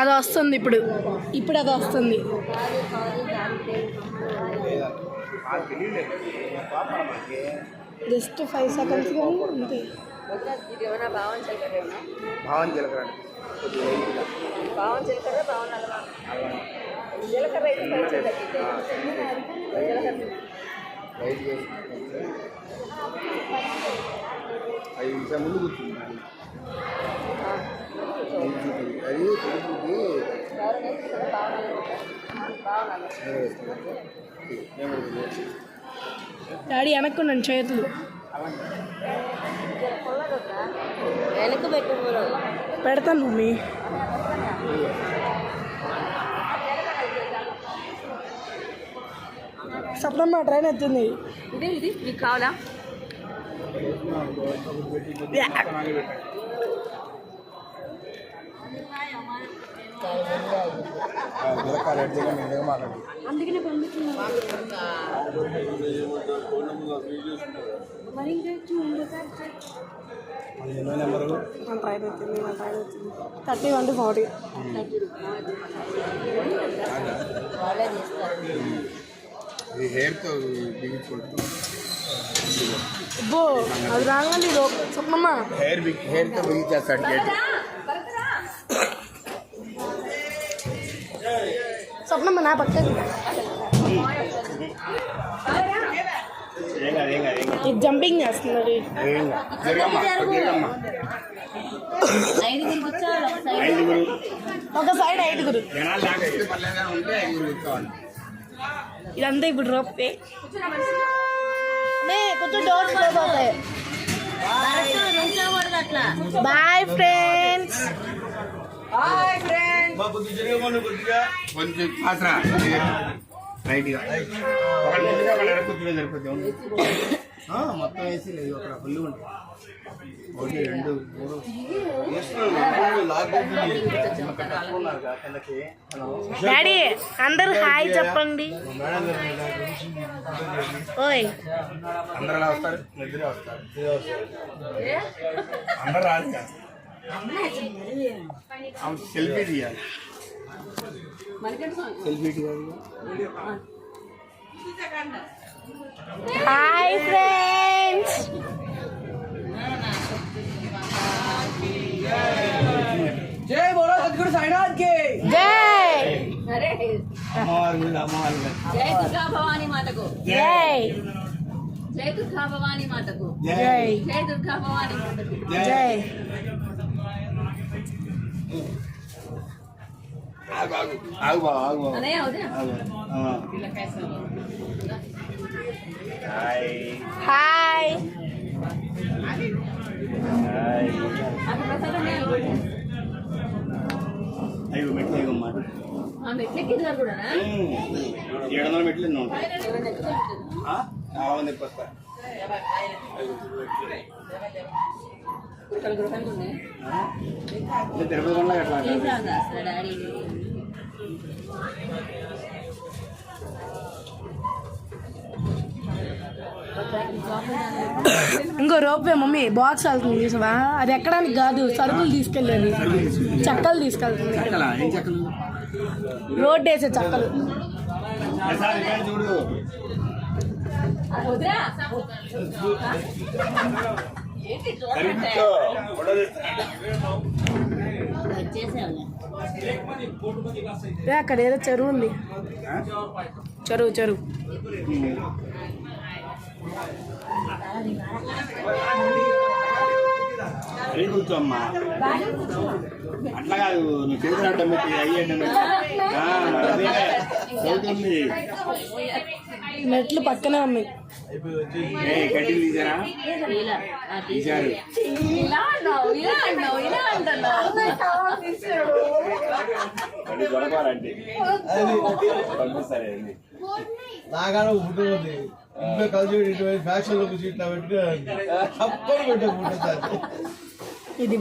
అది వస్తుంది ఇప్పుడు. ఇప్పుడు అది వస్తుంది. జస్ట్ ఫైవ్ సెకండ్స్ కానీ అంతే. ఇది ఏమైనా జీలకర్ర అలవా జీలకర్ర అయితే కొంచెం జీలకర్ర లైట్ వేసి ఐదు నిమిషాలు ముందు కూర్చుంది. అది తెలుగుకి డాడీ వెనక్కున్నాను చేతులు. వెనక్కి పెట్టు పెడతాను మమ్మీ సప్నమ్మ ట్రైన్ ఎత్తుంది ఇది ఇది మీకు కావాలా. అందుకనే పంపించున్నాను. మరి ఇంకా నెంబరు మన ట్రైన్ ఎత్తింది మన ట్రైన్ ఎత్తింది థర్టీ వన్ టు ఫార్టీ వాళ్ళే తీస్తారు ఇది హెయిర్తో బిగించుకుంటాం అబ్బో అది రాగానే సప్నమ్మ హెయిర్ బిగ్ హెయిర్తో బిగించేస్తాడు గేట్ స్వప్నమ్మ నా పక్కకి ఇది జంపింగ్ కూర్చోవాలి ఒక సైడ్ ఐదుగురు. ఇదంతా ఇప్పుడు రోపే కొంచెం డోర్స్ క్లోజ్ అవుతాయి నుంచోకూడదు అట్లా బాయ్ ఫ్రెండ్స్ కొంచెం పాత్ర. రైట్గా ఒకటి ముందుగా ఒకటి వెనక్కి కూర్చునే సరిపోతుంది ఆ, మొత్తం వేసి లేదు అక్కడ ఫుల్ ఉంటుంది. ఒకటి రెండు మూడు. డాడీ అందరూ హాయ్ చెప్పండి. ఓయ్. అందరు ఎలా వస్తారు? వస్తారు. రాదు సెల్ఫీ తీయాలి. హాయ్ ఫ్రెండ్స్ జై బోలో సద్గురు సాయినాథ్కి. జై. అమ్మవారి మీద జై దుర్గా భవానీ మాతకు. జై. జై దుర్గా భవానీ మాతకు. జై. జై. దుర్గా భవానీ మాతకు. జై. ఆగు ఆగు. హాయ్. హాయ్. అయ్యో మెట్లు కూడా ఏడు వందల మెట్లు ఎన్నో ఉంటాయి. ఏమైనా ఎక్కువ తిరుపతి కొండ ఇంకో రోపే మమ్మీ బాక్స్ వెళ్తుంది చూసావా? అది ఎక్కడానికి కాదు సరుకులు తీసుకెళ్ళేది చెక్కలు తీసుకెళ్తుంది. రోడ్ వేసే చెక్కలు. చూడు. అక్కడ ఏదో చెరువు ఉంది? చెరువు చెరువు. అట్లా కాదు నువ్వు చేసిన అడ్డం పెట్టి అయ్యి అడ్డం పెట్టి. ఆ, అదే. చదువుతుంది. మెట్లు పక్కనే ఉన్నాయి. ఏ ఉంటుంది ఇంట్లో కలిసి ఇటువంటి ఫ్యాషన్లో కూర్చి ఇట్లా పెట్టుకోవాలి తప్పని పెట్టే ఇది